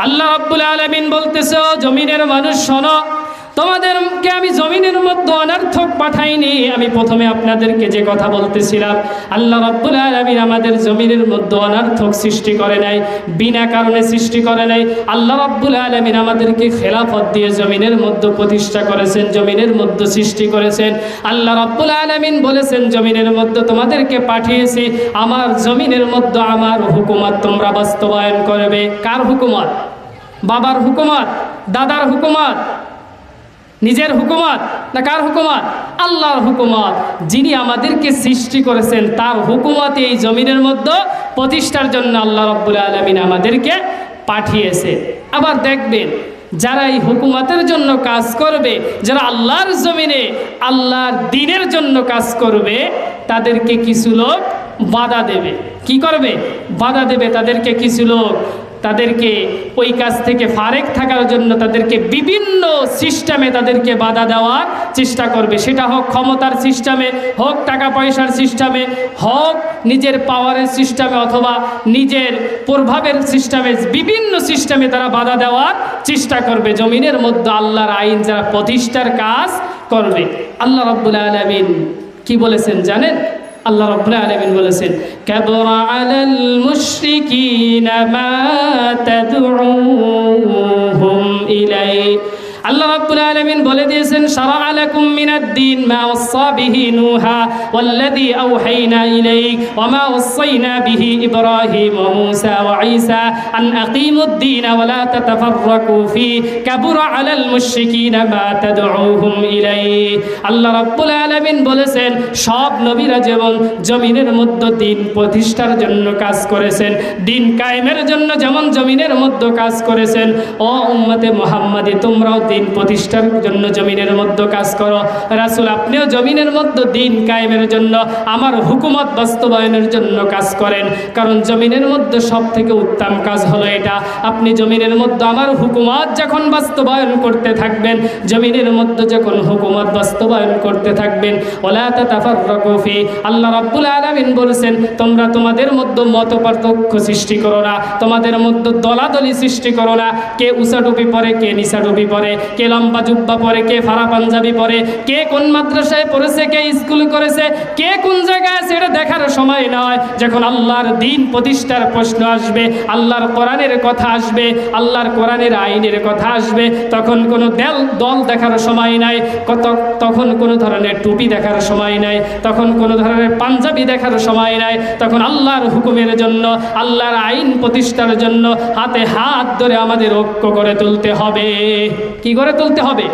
আল্লাহ রাব্বুল আলামিন বলতেছে, "ও জমিনের মানুষ, শোনো, তোমাদেরকে আমি জমিনের মধ্যে অনার্থক পাঠাইনি। আমি প্রথমে আপনাদেরকে যে কথা বলতেছিলাম, আল্লাহ রাব্বুল আলমিন আমাদের জমিনের মধ্যে অনার্থক সৃষ্টি করে নাই, বিনা কারণে সৃষ্টি করে নাই। আল্লাহ রাব্বুল আলামিন আমাদেরকে খেলাফত দিয়ে জমিনের মধ্যে প্রতিষ্ঠা করেছেন, জমিনের মধ্যে সৃষ্টি করেছেন। আল্লাহ রাব্বুল আলামিন বলেছেন, জমিনের মধ্যে তোমাদেরকে পাঠিয়েছি, আমার জমিনের মধ্যে আমার হুকুমত তোমরা বাস্তবায়ন করবে। কার হুকুমত? বাবার হুকুমত, দাদার হুকুমত, নিজের হুকুমত না কার হুকুমত? আল্লাহর হুকুমত। যিনি আমাদেরকে সৃষ্টি করেছেন, তার হুকুমত এই জমিনের মধ্যে প্রতিষ্ঠার জন্য আল্লাহ রব্বুল আলমিন আমাদেরকে পাঠিয়েছে। আবার দেখবেন, যারা এই হুকুমতের জন্য কাজ করবে, যারা আল্লাহর জমিনে, আল্লাহর দিনের জন্য কাজ করবে, তাদেরকে কিছু লোক বাধা দেবে। কি করবে? বাধা দেবে তাদেরকে কিছু লোক। তাদেরকে ওই কাজ থেকে ফারেক থাকার জন্য তাদেরকে বিভিন্ন সিস্টেমে তাদেরকে বাধা দেওয়ার চেষ্টা করবে। সেটা হোক ক্ষমতার সিস্টেমে, হোক টাকা পয়সার সিস্টেমে, হোক নিজের পাওয়ারের সিস্টেমে অথবা নিজের প্রভাবের সিস্টেমে, বিভিন্ন সিস্টেমে তারা বাধা দেওয়ার চেষ্টা করবে। জমিনের মধ্যে আল্লাহর আইন যারা প্রতিষ্ঠার কাজ করবে। আল্লাহ রব্বুল আলমিন কি বলেছেন জানেন? আল্লাহ রব্বুল আলামিন বলেছেন কাবরা আলাল মুশরিকিনা মা তাদউহুম ইলাই আল্লাহ রাব্বুল আলামিন বলে দিয়েছেন শারা আলাকুম মিনাদ দিন, মা ওয়াসা বিহি নূহা, ওয়াল্লাযী আওহাইনা ইলাইক, ওয়া মা ওয়াসাইনা বিহি ইব্রাহিম ওয়া মূসা ওয়া ঈসা, আন আকিমুদ দিন, ওয়া লা তাতাফাররাকু ফি, কাবুরা আলাল মুশরিকিনা, মা তাদউহুম ইলাই আল্লাহ রাব্বুল আলামিন বলেছেন, সব নবীরা যেমন জমিনের মধ্যে দিন প্রতিষ্ঠার জন্য কাজ করেছেন, দিন কায়েমের জন্য যেমন জমিনের মধ্যে কাজ করেছেন, ও উম্মতে মুহাম্মাদি তোমরাও দিন প্রতিষ্ঠার জন্য জমিনের মধ্যে কাজ করো। রাসুল, আপনিও জমিনের মধ্যে দিন কায়েমের জন্য, আমার হুকুমত বাস্তবায়নের জন্য কাজ করেন। কারণ জমিনের মধ্যে সব থেকে উত্তম কাজ হলো এটা। আপনি জমিনের মধ্যে আমার হুকুমত যখন বাস্তবায়ন করতে থাকবেন, জমিনের মধ্যে যখন হুকুমত বাস্তবায়ন করতে থাকবেন, ওলা তাতাফাররাকু ফি। আল্লাহ রাব্বুল আলামিন বলেছেন, তোমরা তোমাদের মধ্যে মত পার্থক্য সৃষ্টি করো না, তোমাদের মধ্যে দলাদলি সৃষ্টি করো না, কে উষা টুপি পরে, কে নিশা টুপি পরে। কে লম্বা জুব্বা পরে, কে ফারা পাঞ্জাবি পরে, কে কোন মাদ্রাসায় পড়েছে, কে স্কুল করেছে, কে কোন জায়গায় এটা দেখার সময় নয়। যখন আল্লাহর দিন প্রতিষ্ঠার প্রশ্ন আসবে, আল্লাহর কোরআনের কথা আসবে, আল্লাহর কোরআনের আইনের কথা আসবে, তখন কোনো দেল, দল দেখার সময় নাই, কত, তখন কোনো ধরনের টুপি দেখার সময় নাই, তখন কোনো ধরনের পাঞ্জাবি দেখার সময় নাই, তখন আল্লাহর হুকুমের জন্য, আল্লাহর আইন প্রতিষ্ঠার জন্য হাতে হাত ধরে আমাদের ঐক্য করে তুলতে হবে। কি করে তুলতে হবে?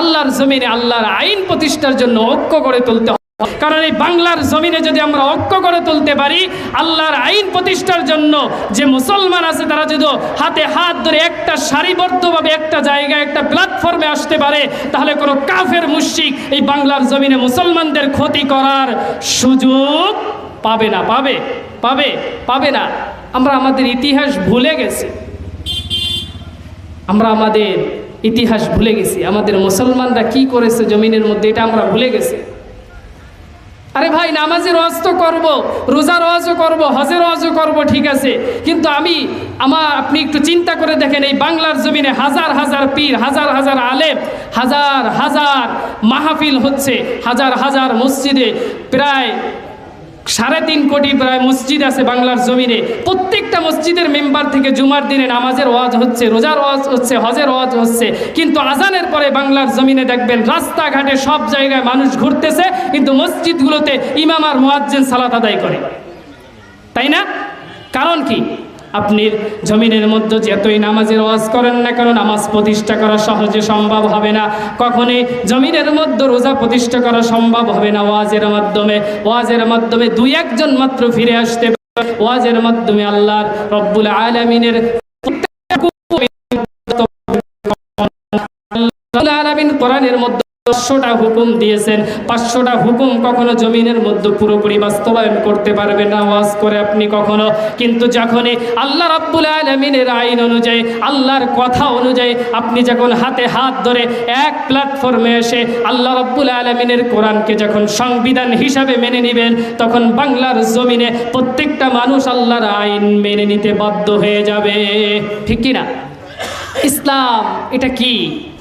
আল্লাহর জমিনে আল্লাহর আইন প্রতিষ্ঠার জন্য ঐক্য করে তুলতে হবে। কারণ এই বাংলার জমিনে যদি আমরা ঐক্য করে তুলতে পারি, আল্লাহর আইন প্রতিষ্ঠার জন্য যে মুসলমান আছে, তারা যদি হাতে হাত ধরে একটা সারিবদ্ধভাবে একটা জায়গায়, একটা প্ল্যাটফর্মে আসতে পারে, তাহলে কোনো কাফের মুশিক এই বাংলার জমিনে মুসলমানদের ক্ষতি করার সুযোগ পাবে না। পাবে পাবে পাবে না। আমরা আমাদের ইতিহাস ভুলে গেছি। আমরা আমাদের ইতিহাস ভুলে গেছি। আমাদের মুসলমানরা কি করেছে জমিনের মধ্যে, এটা আমরা ভুলে গেছি। আরে ভাই, নামাজের ওয়াজ তো করব, রোজার ওয়াজও করব, হজের ওয়াজও করব, ঠিক আছে। কিন্তু আমি, আমার, আপনি একটু চিন্তা করে দেখেন, এই বাংলার জমিনে হাজার হাজার পীর, হাজার হাজার আলেম, হাজার হাজার মাহফিল হচ্ছে, হাজার হাজার মসজিদে, প্রায় সাড়ে তিন কোটি প্রায় মসজিদ আছে বাংলার জমিনে। প্রত্যেকটা মসজিদের মেম্বার থেকে জুমার দিনে নামাজের ওয়াজ হচ্ছে, রোজার ওয়াজ হচ্ছে, হজের ওয়াজ হচ্ছে। কিন্তু আজানের পরে বাংলার জমিনে দেখবেন, রাস্তাঘাটে সব জায়গায় মানুষ ঘুরতেছে, কিন্তু মসজিদগুলোতে ইমাম আর মোয়াজ্জেন সালাত আদায় করে। তাই না? কারণ কি? আপনি জমিনের মধ্যে যতই নামাজের ওয়াজ করেন না কেন, নামাজ প্রতিষ্ঠা করা সহজে সম্ভব হবে না। কখনই জমিনের মধ্যে রোজা প্রতিষ্ঠা করা সম্ভব হবে না। ওয়াজের মাধ্যমে ওয়াজের মাধ্যমে দুই একজন মাত্র ফিরে আসতে ওয়াজের মাধ্যমে আল্লাহর রব্বুল আলমিনের আলমিন কোরআনের মধ্যে পাঁচশোটা হুকুম দিয়েছেন, পাঁচশোটা হুকুম কখনো জমিনের মধ্যে পুরোপুরি বাস্তবায়ন করতে পারবেন না। ওয়াজ করে আপনি কখনো, কিন্তু যখনই আল্লাহ রাব্বুল আলমিনের আইন অনুযায়ী, আল্লাহর কথা অনুযায়ী আপনি যখন হাতে হাত ধরে এক প্ল্যাটফর্মে এসে আল্লাহ রাব্বুল আলমিনের কোরআনকে যখন সংবিধান হিসাবে মেনে নেবেন, তখন বাংলার জমিনে প্রত্যেকটা মানুষ আল্লাহর আইন মেনে নিতে বাধ্য হয়ে যাবে। ঠিক কিনা? ইসলাম, এটা কি?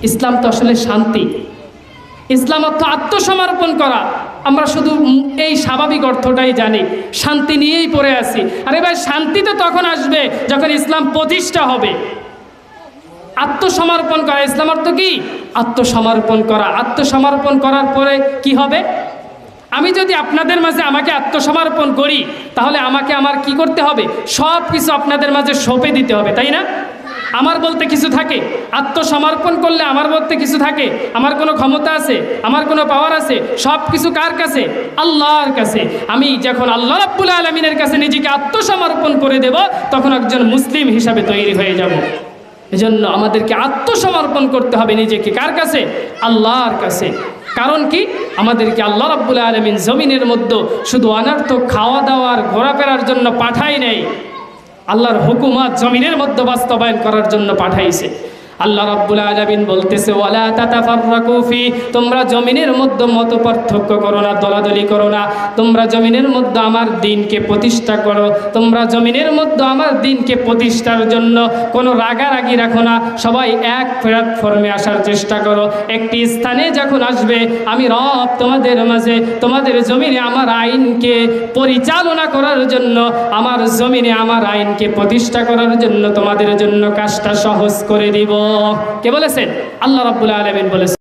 ইসলাম তো আসলে শান্তি। ইসলাম অর্থ আত্মসমর্পণ করা। আমরা শুধু এই স্বাভাবিক অর্থটাই জানি। শান্তি নিয়েই পড়ে আছি। আরে ভাই, শান্তি তো তখন আসবে যখন ইসলাম প্রতিষ্ঠা হবে। আত্মসমর্পণ করা, ইসলাম অর্থ কি? আত্মসমর্পণ করা। আত্মসমর্পণ করার পরে কি হবে? আমি যদি আপনাদের মাঝে আমাকে আত্মসমর্পণ করি, তাহলে আমাকে আমার কি করতে হবে? সব কিছু আপনাদের মাঝে সঁপে দিতে হবে, তাই না? আমার বলতে কিছু থাকে। আত্মসমর্পণ করলে আমার বলতে কিছু থাকে। আমার কোনো ক্ষমতা আছে, আমার কোনো পাওয়ার আছে সব কিছু কার কাছে? আল্লাহর কাছে। আমি যখন আল্লাহ রাব্বুল আলমিনের কাছে নিজেকে আত্মসমর্পণ করে দেব, তখন একজন মুসলিম হিসাবে তৈরি হয়ে যাব। এজন্য আমাদেরকে আত্মসমর্পণ করতে হবে নিজেকে। কার কাছে? আল্লাহর কাছে। কারণ কি? আমাদেরকে আল্লাহ রাব্বুল আলমিন জমিনের মধ্যে শুধু অনার্থ খাওয়া দাওয়ার ঘোরাফেরার জন্য পাঠাই নেই। আল্লাহর হুকুমাত জমিনের মধ্যে বাস্তবায়ন করার জন্য পাঠাইছে। আল্লাহ রাব্বুল আলামিন বলতেছে, ওয়ালা তাতাফাররাকু ফি, তোমরা জমিনের মধ্যে মত পার্থক্য করো না, দলাদলি করো না। তোমরা জমিনের মধ্যে আমার দিনকে প্রতিষ্ঠা করো। তোমরা জমিনের মধ্যে আমার দিনকে প্রতিষ্ঠার জন্য কোনো রাগারাগি রাখো না। সবাই এক প্ল্যাটফর্মে আসার চেষ্টা করো। একটি স্থানে যখন আসবে, আমি রব তোমাদের মাঝে, তোমাদের জমিনে আমার আইনকে পরিচালনা করার জন্য, আমার জমিনে আমার আইনকে প্রতিষ্ঠা করার জন্য তোমাদের জন্য কাজটা সহজ করে দিব। কে বলেছেন? আল্লাহ রাব্বুল আলামিন বলেছেন।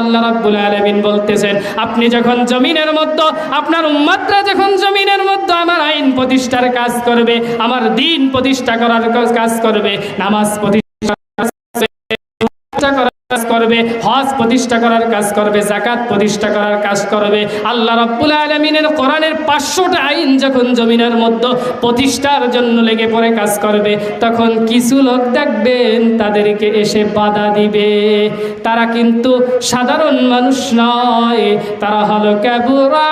আল্লাহ বলতেছেন, আপনি যখন জমিনের মধ্যে, আপনার উম্মতরা যখন জমিনের মধ্যে আমার আইন প্রতিষ্ঠার কাজ করবে, আমার দিন প্রতিষ্ঠা করার কাজ করবে, নামাজ প্রতিষ্ঠা করবে, হজ প্রতিষ্ঠা করার কাজ করবে জাকাত প্রতিষ্ঠা করার কাজ করবে। আল্লাহ রাব্বুল আলামিনের কোরআনের পাঁচশোটা আইন যখন জমিনের মধ্যে প্রতিষ্ঠার জন্য লেগে পড়ে কাজ করবে, তখন কিছু লোক দেখবেন তাদেরকে এসে বাধা দিবে। তারা কিন্তু সাধারণ মানুষ নয়, তারা হলো কাবুরা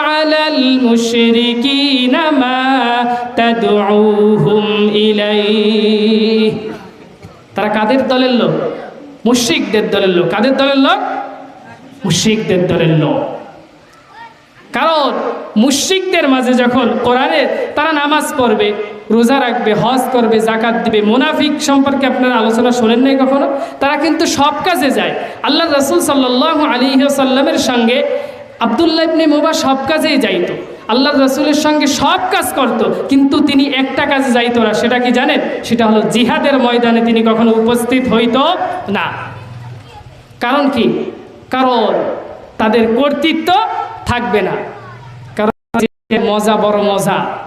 তারা কাদের দলের লোক? মুশরিকদের দলের লোক। কাদের দলের লোক? মুশরিকদের দলের লোক। কারণ মুশরিকদের মাঝে যখন কোরআনে তারা নামাজ পড়বে, রোজা রাখবে, হজ করবে জাকাত দিবে, মুনাফিক সম্পর্কে আপনারা আলোচনা শোনেন নাই কখনো? তারা কিন্তু সব কাজে যায়। আল্লাহ রসুল সাল্লাহ আলী সাল্লামের সঙ্গে আবদুল্লাহ ইবনে মোবা সব কাজেই যাইতো। আল্লাহ রসুলের সঙ্গে সব কাজ করত, কিন্তু তিনি একটা কাজে যাইত না। সেটা কি জানেন? সেটা হলো জিহাদের ময়দানে তিনি কখনো উপস্থিত হইত না। কারণ কি? কারণ তাদের কর্তৃত্ব থাকবে না। কারণ মজা বড় মজা।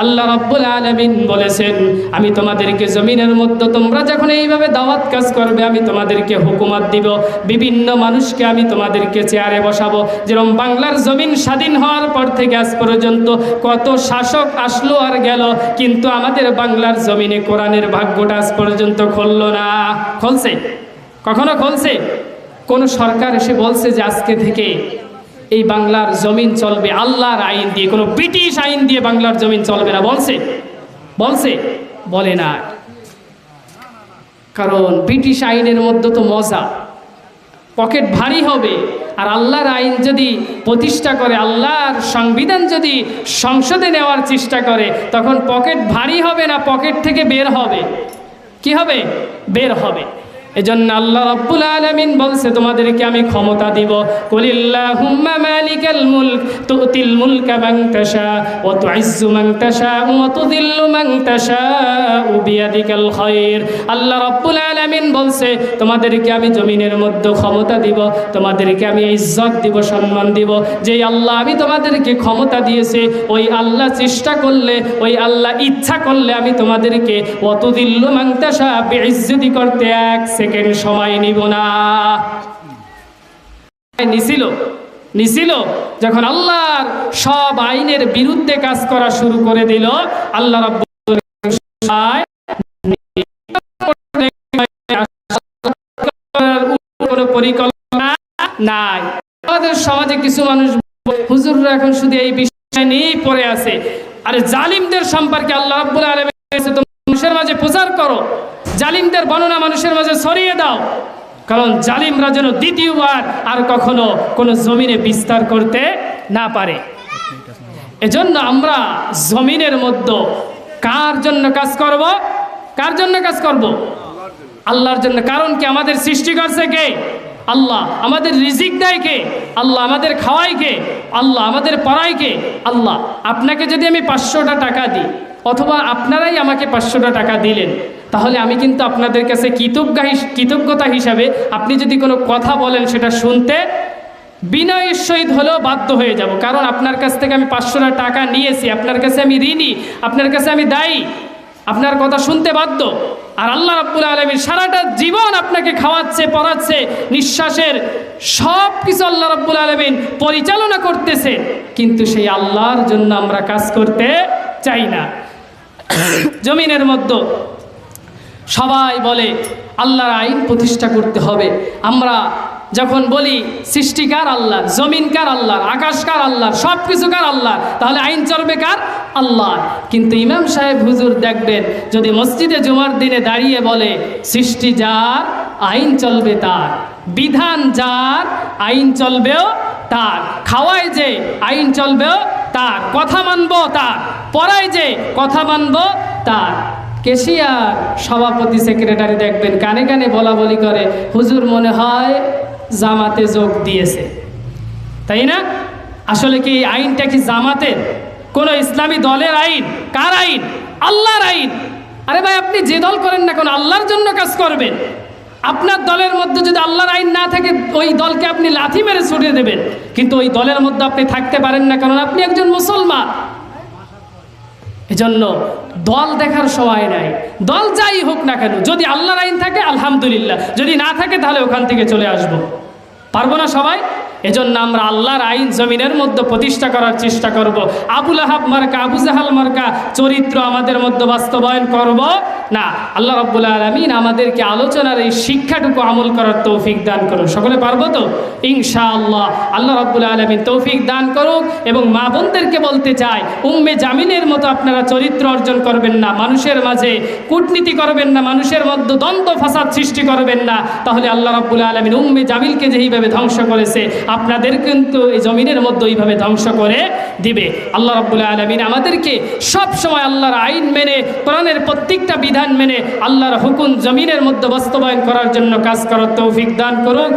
আল্লাহ রাব্বুল আলামিন বলেছেন, আমি তোমাদেরকে জমিনের মধ্যে তোমরা যখন এইভাবে দাওয়াত কাজ করবে, আমি তোমাদেরকে হুকুমত দিব। বিভিন্ন মানুষকে আমি তোমাদেরকে চেয়ারে বসাবো। যেরকম বাংলার জমিন স্বাধীন হওয়ার পর থেকে আজ পর্যন্ত কত শাসক আসলো আর গেল, কিন্তু আমাদের বাংলার জমিনে কোরআনের ভাগ্যটা আজ পর্যন্ত খুললো না। খুলছে? কখনো খুলছে? কোন সরকার এসে বলছে যে আজকে থেকে এই বাংলার জমিন চলবে আল্লাহর আইন দিয়ে। কোনো ব্রিটিশ আইন দিয়ে বাংলার জমিন চলবে না। বলছে? বলছে? বলে না। কারণ ব্রিটিশ আইনের মধ্যে তো মজা। পকেট ভারী হবে। আর আল্লাহর আইন যদি প্রতিষ্ঠা করে, আল্লাহর সংবিধান যদি সংসদে নেওয়ার চেষ্টা করে, তখন পকেট ভারী হবে না, পকেট থেকে বের হবে। কি হবে? বের হবে। এজন্য আল্লাহ রাব্বুল আলামিন বলছে, তোমাদেরকে আমি ক্ষমতা দিব। কুলিল্লাহুম্মা মালিকাল মুলক, তুতিল মুলকা মান তাশা ওয়া তুইজ্জু মান তাশা ওয়া তুযিল্লু মান তাশা বিয়াদিকাল খায়র আল্লাহ রাব্বুল আলামিন বলছে, তোমাদেরকে আমি জমিনের মধ্যে ক্ষমতা দিব, তোমাদেরকে আমি ইজ্জত দিব, সম্মান দিব। যেই আল্লাহ আমি তোমাদেরকে ক্ষমতা দিয়েছে, ওই আল্লাহ চেষ্টা করলে, ওই আল্লাহ ইচ্ছা করলে আমি তোমাদেরকে অতদিল্লু মাংতাসা বেইজ্জতি করতে এক সেকেন্ড সময় নিব না। নিছিল নিছিল, যখন আল্লাহর সব আইনের বিরুদ্ধে কাজ করা শুরু করে দিল, আল্লাহ পরিকল্পনা নাই। আমাদের সমাজে কিছু মানুষ, হুজুররা এখন শুধু এই বিষয় নিয়েই পড়ে আছে। আরে জালিমদের সম্পর্কে আল্লাহ রাব্বুল মানুষের মাঝে প্রচার করো। জালিমদের বর্ণনা মানুষের মাঝে ছড়িয়ে দাও। কারণ জালিমরা যেন দ্বিতীয়বার আর কখনো কোনো জমিনে বিস্তার করতে না পারে। এজন্য আমরা জমিনের মধ্যে কার জন্য কাজ করব? কার জন্য কাজ করব? আল্লাহর জন্য। কারণ কি আমাদের সৃষ্টি করছে কে? আল্লাহ। আমাদের রিজিক দেয় কে? আল্লাহ আমাদের খাওয়াই কে? আল্লাহ আমাদের পড়াই কে? আল্লাহ। আপনাকে যদি আমি পাঁচশোটা টাকা দিই অথবা আপনারাই আমাকে পাঁচশোটা টাকা দিলেন, তাহলে আমি কিন্তু আপনাদের কাছে কৃতজ্ঞ কৃতজ্ঞতা হিসাবে আপনি যদি কোনো কথা বলেন সেটা শুনতে বিনয়ের সহিত হলেও বাধ্য হয়ে যাব। কারণ আপনার কাছ থেকে আমি পাঁচশোটা টাকা নিয়েছি, আপনার কাছে আমি ঋণী, আপনার কাছে আমি দায়ী, আপনার কথা শুনতে বাধ্য। আর আল্লাহ রাব্বুল আলমীর সারাটা জীবন আপনাকে খাওয়াচ্ছে, পড়াচ্ছে, নিঃশ্বাসের সব কিছু আল্লাহ রাব্বুল আলমিন পরিচালনা করতেছে। কিন্তু সেই আল্লাহর জন্য আমরা কাজ করতে চাই না। জমিনের মধ্যে সবাই বলে, আল্লাহর আইন প্রতিষ্ঠা করতে হবে। আমরা যখন বলি সৃষ্টিকার আল্লাহ জমিনকার আল্লাহ আকাশকার আল্লাহ সব কিছু কার আল্লাহ তাহলে আইন চলবে কার? আল্লাহ কিন্তু ইমাম সাহেব হুজুর দেখবেন, যদি মসজিদে জুমার দিনে দাঁড়িয়ে বলে, সৃষ্টি যার, আইন চলবে তার। বিধান যার, আইন চলবেও তার। খাওয়ায় যে, আইন চলবেও তার। কথা মানবো তার। পড়ায় যে কথা মানবো তার। কেশিয়ার সভাপতি সেক্রেটারি দেখবেন, কানে কানে বলা বলি করে, হুজুর মনে হয় জামাতে যোগ দিয়েছে। তাই না? আসলে কি এই আইনটা কি জামাতের? কোন ইসলামী দলের আইন? কার আইন? আল্লাহর আইন। আরে ভাই, আপনি যে দল করেন না কোন, আল্লাহর জন্য কাজ করবেন। আপনার দলের মধ্যে যদি আল্লাহর আইন না থাকে, ওই দলকে আপনি লাথি মেরে ছুটে দেবেন। কিন্তু ওই দলের মধ্যে আপনি থাকতে পারেন না কারণ আপনি একজন মুসলমান। এজন্য দল দেখার সময় নাই। দল যাই হোক না কেন, যদি আল্লাহর আইন থাকে, আলহামদুলিল্লাহ। যদি না থাকে, তাহলে ওখান থেকে চলে আসব। পারব না সবাই? এজন্য আমরা আল্লাহর আইন জমিনের মধ্যে প্রতিষ্ঠা করার চেষ্টা করব। আবুল আহাব মার্কা, আবু জাহাল মার্কা চরিত্র আমাদের মধ্যে বাস্তবায়ন করব না। আল্লাহ রব্বুল আলমিন আমাদেরকে আলোচনার এই শিক্ষাটুকু আমল করার তৌফিক দান করুন। সকলে পারব তো? ইনশাআল্লাহ। আল্লাহ রব্বুল আলমিন তৌফিক দান করুক এবং মা বোনদেরকে বলতে চাই, উম্মে জামিনের মতো আপনারা চরিত্র অর্জন করবেন না, মানুষের মাঝে কূটনীতি করবেন না, মানুষের মধ্যে দ্বন্দ্ব, ফাসাদ সৃষ্টি করবেন না। তাহলে আল্লাহ রব্বুল আলমিন উম্মে জামিলকে যেইভাবে ধ্বংস করেছে আপনাদের কিন্তু এই জমিনের মধ্যে ওইভাবে ধ্বংস করে দিবে। আল্লাহ রব্বুল আলমিন আমাদেরকে সব সময় আল্লাহর আইন মেনে, কোরআনের প্রত্যেকটা বিধান মেনে, আল্লাহর হুকুম জমিনের মধ্যে বাস্তবায়ন করার জন্য কাজ করার তৌফিক দান করুন।